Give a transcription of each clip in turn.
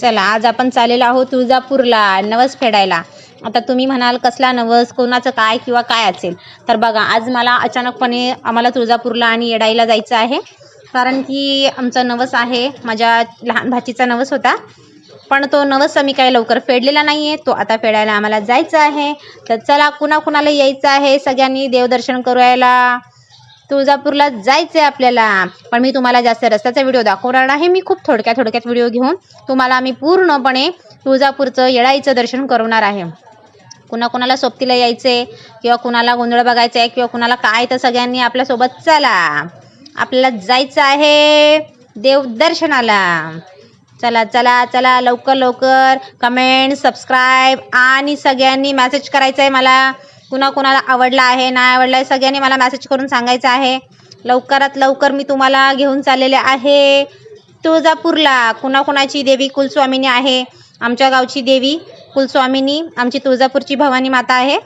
चला आज आपण चाललेलो आहोत तुळजापूरला नवस फेडायला. आता तुम्ही म्हणाल कसला नवस कोणाचं काय किंवा काय असेल. तर बघा आज मला अचानकपणे आम्हाला तुळजापूरला आणि येडाईला जायचं आहे. कारण की आमचा नवस आहे माझ्या लहान भाचीचा नवस होता. पण तो नवस आम्ही काही लवकर फेडलेला नाही आहे तो आता फेडायला आम्हाला जायचं आहे. तर चला कुणाकुणाला यायचं आहे सगळ्यांनी देवदर्शन करायला. तुळजापूरला जायचं आहे आपल्याला. पण मी तुम्हाला जास्त रस्त्याचा व्हिडिओ दाखवणार आहे मी खूप थोडक्यात थोडक्यात व्हिडिओ घेऊन तुम्हाला मी पूर्णपणे तुळजापूरचं येळाईचं दर्शन करवणार आहे. कुणाकुणाला सोबतीला यायचे किंवा कुणाला गोंधळ बघायचं आहे किंवा कुणाला काय तर सगळ्यांनी आपल्यासोबत चला. आपल्याला जायचं आहे देवदर्शनाला चला चला चला लवकर लवकर. कमेंट सबस्क्राईब आणि सगळ्यांनी मेसेज करायचं आहे मला. कुणाकुणाला आवडला आहे नाही आवडला आहे सगळ्यांनी मला मॅसेज करून सांगायचं आहे. लवकरात लवकर मी तुम्हाला घेऊन चाललेले आहे. तुळजापूरला कुणाकुणाची देवी कुलस्वामिनी आहे? आमच्या गावची देवी कुलस्वामिनी आमची तुळजापूरची भवानी माता आहे.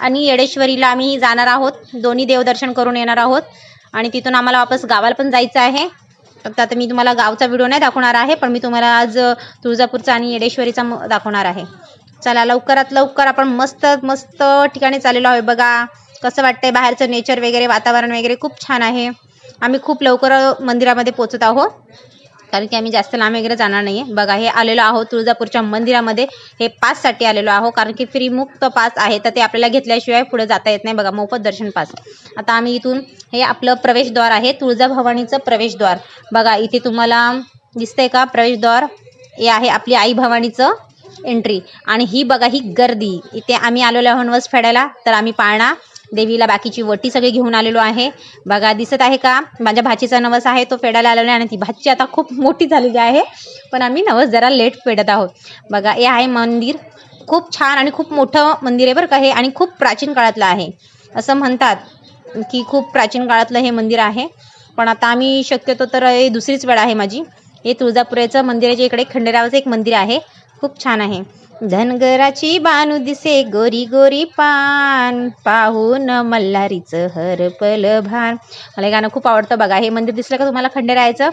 आणि येडेश्वरीला आम्ही जाणार आहोत. दोन्ही देवदर्शन करून येणार आहोत. आणि तिथून आम्हाला वापस गावाला पण जायचं आहे. फक्त आता मी तुम्हाला गावचा व्हिडिओ नाही दाखवणार आहे पण मी तुम्हाला आज तुळजापूरचा आणि येडेश्वरीचा दाखवणार आहे. चला लवकरात लवकर आपण मस्त मस्त ठिकाणी चाललेलो आहे बघा कसं वाटतंय बाहेरचं नेचर वगैरे वातावरण वगैरे खूप छान आहे. आम्ही खूप लवकर मंदिरामध्ये पोचत आहोत. कारण की आम्ही जास्त लांब वगैरे जाणार नाही आहे बघा हे आलेलो आहोत तुळजापूरच्या मंदिरामध्ये. हे पाससाठी आलेलो आहोत कारण की फ्री मुक्त पास आहे. तर ते आपल्याला घेतल्याशिवाय पुढे जाता येत नाही. बघा मोफत दर्शन पास. आता आम्ही इथून हे आपलं प्रवेशद्वार आहे तुळजाभवानीचं प्रवेशद्वार. बघा इथे तुम्हाला दिसतंय का? प्रवेशद्वार हे आहे आपली आई भवानीचं एंट्री आणि ही बघा ही गर्दी. इथे आम्ही आलेलो आहे नवस फेडायला तर आम्ही पाळणा देवीला बाकीची वटी सगळी घेऊन आलेलो आहे. बघा दिसत आहे का? माझ्या भाचीचा नवस आहे तो फेडायला आलेला आहे आणि ती भाची आता खूप मोठी झालेली आहे. पण आम्ही नवस जरा लेट फेडत आहोत. बघा हे आहे मंदिर. खूप छान आणि खूप मोठं मंदिर आहे बरं का हे आणि खूप प्राचीन काळातलं आहे. असं म्हणतात की खूप प्राचीन काळातलं हे मंदिर आहे. पण आता आम्ही शक्यतो तर हे दुसरीच वेळ आहे माझी. हे तुळजापुरेचं मंदिराच्या इकडे खंडेरावाचं एक मंदिर आहे. खूप छान आहे. धनगराची बानू दिसे गोरी गोरी पान. पाहून मल्हारीचं हरपल भान. मला हे गाणं खूप आवडतं बघा. हे मंदिर दिसलं का तुम्हाला खंडेरायाचं?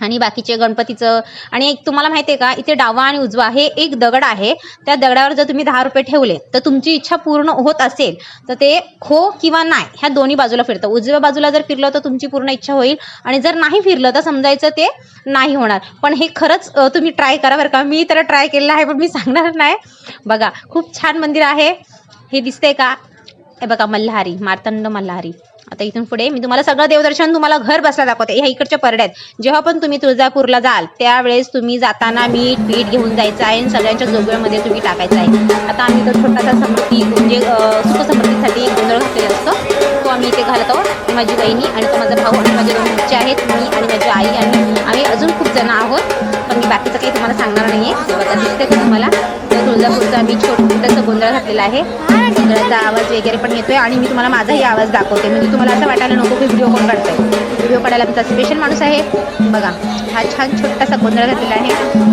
आणि बाकीचे गणपतीचं. आणि एक तुम्हाला माहिती आहे का इथे डावा आणि उजवा हे एक दगड आहे. त्या दगडावर जर तुम्ही दहा रुपये ठेवले तर तुमची इच्छा पूर्ण होत असेल तर ते हो किंवा नाही ह्या दोन्ही बाजूला फिरतं. उजव्या बाजूला जर फिरलं तर तुमची पूर्ण इच्छा होईल. आणि जर नाही फिरलं तर समजायचं ते नाही होणार. पण हे खरंच तुम्ही ट्राय करा बरं का. मी तर ट्राय केलेलं आहे पण मी सांगणार नाही. बघा खूप छान मंदिर आहे. हे दिसतंय का? हे बघा मल्हारी मार्तंड मल्हारी. आता इथून पुढे मी तुम्हाला सगळं देवदर्शन तुम्हाला घर बसला दाखवते. ह्या इकडच्या परड्यात जेव्हा पण तुम्ही तुळजापूरला जाल त्यावेळेस तुम्ही जाताना मीठ पीठ घेऊन जायचं आहे आणि सगळ्यांच्या जोगव्यामध्ये तुम्ही टाकायचं आहे. आता आम्ही तो छोटासा समृद्धी म्हणजे सुखसमृद्धीसाठी एक गोंधळ घातलेला असतो. तो आम्ही इथे घालत. आहोत माझी बहिणी आणि तो माझा भाऊ आणि माझे दोन बच्चे आहेत. मी आणि माझी आई आणि आम्ही अजून खूप जण आहोत. पण मी बाकीचं काही तुम्हाला सांगणार नाही आहे तुम्हाला? तर तुळजापूरचं आम्ही गोंधळ घातलेला आहे. गोंधळाचा आवाज वगैरे पण येतोय आणि मी तुम्हाला माझाही आवाज दाखवते. म्हणजे तुम्हाला असं वाटायला नको की व्हिडिओ कोण काढतोय. व्हिडिओ काढायला तुमचा स्पेशल माणूस आहे. बघा हा छान छोटासा गोंधळ घातलेला आहे.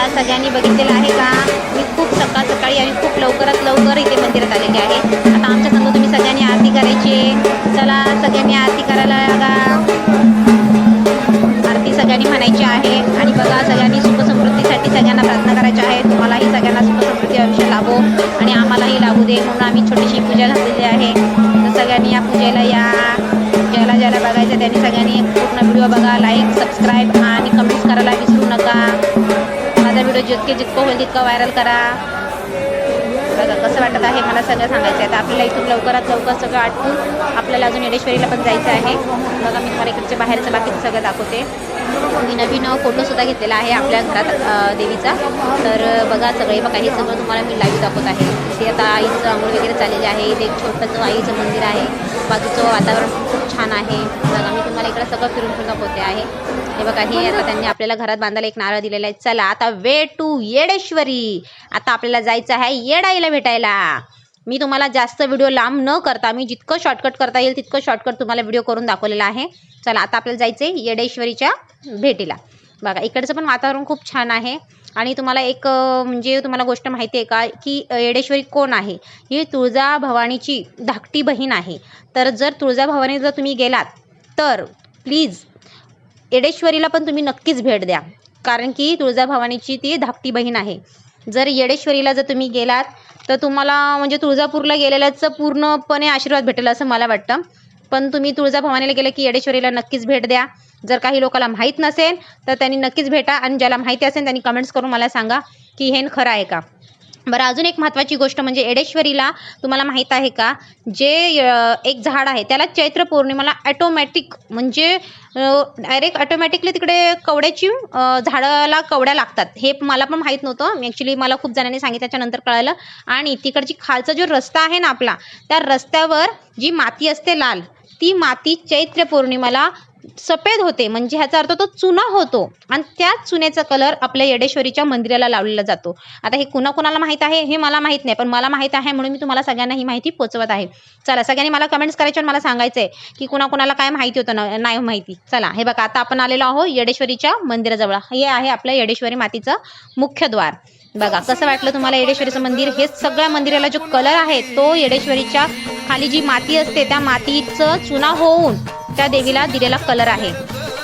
अंघोळ सगळ्यांनी बघितलेलं आहे का? मी खूप सकाळ सकाळी आणि खूप लवकरात लवकर इथे मंदिरात आलेले आहे. आता आमच्या संग तुम्ही सगळ्यांनी आरती करायची. आहे चला सगळ्यांनी आरती करायला लागा. आरती सगळ्यांनी म्हणायची आहे. आणि बघा सगळ्यांनी सुखसमृद्धीसाठी सगळ्यांना प्रार्थना करायची आहे. तुम्हालाही सगळ्यांना सुखसमृद्धी आयुष्य लाभो आणि आम्हालाही लागू दे म्हणून आम्ही छोटीशी पूजा घातलेली आहे. माझा जितके जितकं होईल तितकं व्हायरल करा. बघा कसं वाटत आहे मला सगळं सांगायचं आहे तर आपल्याला इथून लवकरात लवकर सगळं आटपून आपल्याला अजून येडेश्वरीला पण जायचं आहे. बघा मी तुम्हाला इकडचे बाहेरचं बाकीचं सगळं दाखवते. मी नवीन फोटोसुद्धा घेतलेला आहे आपल्या घरात देवीचा. तर बघा सगळे बघा हे सगळं तुम्हाला मी लाईव्ह दाखवत आहे. ते आता आईचं आंघोळ वगैरे चाललेली आहे. इथे एक छोटंसं आईचं मंदिर आहे. बाजूचं वातावरण खूप छान आहे. बघा मी तुम्हाला इकडं सगळं फिरून फिरून दाखवते आहे. हे बघा हे आता त्यांनी आपल्याला घरात बांधायला एक नारळ दिलेला आहे. चला आता वे टू येडेश्वरी. आता आपल्याला जायचं आहे येडाईला भेटायला. मी तुम्हाला जास्त व्हिडिओ लांब न करता मी जितकं शॉर्टकट करता येईल तितकं शॉर्टकट तुम्हाला व्हिडिओ करून दाखवलेला आहे. चला आता आपल्याला जायचं आहे येडेश्वरीच्या भेटीला. बघा इकडचं पण वातावरण खूप छान आहे. आणि तुम्हाला एक म्हणजे तुम्हाला गोष्ट माहिती आहे का की येडेश्वरी कोण आहे? ही तुळजा भवानीची धाकटी बहीण आहे. तर जर तुळजा भवानी जर तुम्ही गेलात तर प्लीज येडेश्वरीला पण तुम्ही नक्कीच भेट द्या. कारण की तुळजाभवानीची ती धाकटी बहीण आहे. जर येडेश्वरीला जर तुम्ही गेलात तर तुम्हाला म्हणजे तुळजापूरला गेलेल्याचं पूर्णपणे आशीर्वाद भेटेल असं मला वाटतं. पण तुम्ही तुळजाभवानीला गेलं की येडेश्वरीला नक्कीच भेट द्या. जर काही लोकांना माहीत नसेल तर त्यांनी नक्कीच भेटा. आणि ज्याला माहिती असेल त्यांनी कमेंट्स करून मला सांगा की हे खरं आहे का? बरं अजून एक महत्त्वाची गोष्ट म्हणजे एडेश्वरीला तुम्हाला माहीत आहे का? जे एक झाड आहे त्याला चैत्र पौर्णिमेला ॲटोमॅटिक म्हणजे डायरेक्ट ऑटोमॅटिकली तिकडे कवड्याची झाडाला कवड्या लागतात. हे मला पण माहीत नव्हतं. ॲक्च्युली मला खूप जणांनी सांगितल्याच्या नंतर कळालं. आणि तिकडची खालचा जो रस्ता आहे ना आपला त्या रस्त्यावर जी माती असते लाल ती माती चैत्र पौर्णिमेला सफेद होते. म्हणजे ह्याचा अर्थ तो चुना होतो. आणि त्याच चुन्याचा कलर आपल्या येडेश्वरीच्या मंदिराला लावलेला जातो. आता हे कुणाकुणाला माहीत आहे? हे मला माहीत नाही. पण मला माहीत आहे म्हणून मी तुम्हाला सगळ्यांना ही माहिती पोचवत आहे. चला सगळ्यांनी मला कमेंट्स करायचे आणि मला सांगायचं आहे की कुणाकुणाला काय माहिती होतं? ना नाही माहिती. चला हे बघा आता आपण आलेलो आहोत येडेश्वरीच्या मंदिराजवळ. हे आहे आपलं येडेश्वरी मातीचं मुख्य द्वार. बघा कसं वाटलं तुम्हाला येडेश्वरीचं मंदिर? हे सगळ्या मंदिराला जो कलर आहे तो येडेश्वरीच्या खाली जी माती असते त्या मातीचं चुना होऊन त्या देवीला दिलेला कलर आहे.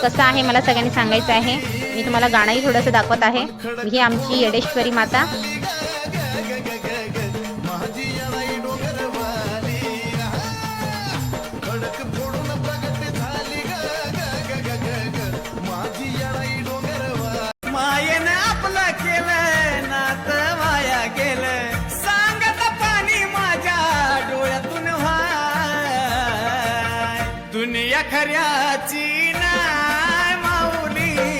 कसं आहे मला सगळ्यांनी सांगायचं आहे. मी तुम्हाला गाणंही थोडंसं दाखवत आहे. ही आमची येडेश्वरी माता.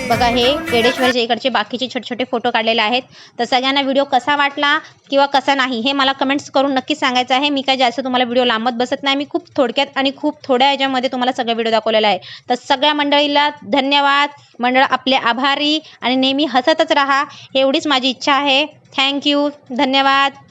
बघा हे येडेश्वरीच्या इकडचे बाकीचे छोटे छोटे फोटो काढलेले आहेत. तर सगळ्यांना व्हिडिओ कसा वाटला किंवा कसा नाही हे मला कमेंट्स करून नक्की सांगायचं आहे. मी काय जास्त तुम्हाला व्हिडिओ लांबत बसत नाही. मी खूप थोडक्यात आणि खूप थोड्या याच्यामध्ये तुम्हाला सगळा व्हिडिओ दाखवलेला आहे. तर सगळ्या मंडळीला धन्यवाद. मंडळ आपले आभारी आणि नेहमी हसतच राहा. एवढीच माझी इच्छा आहे. थँक्यू धन्यवाद.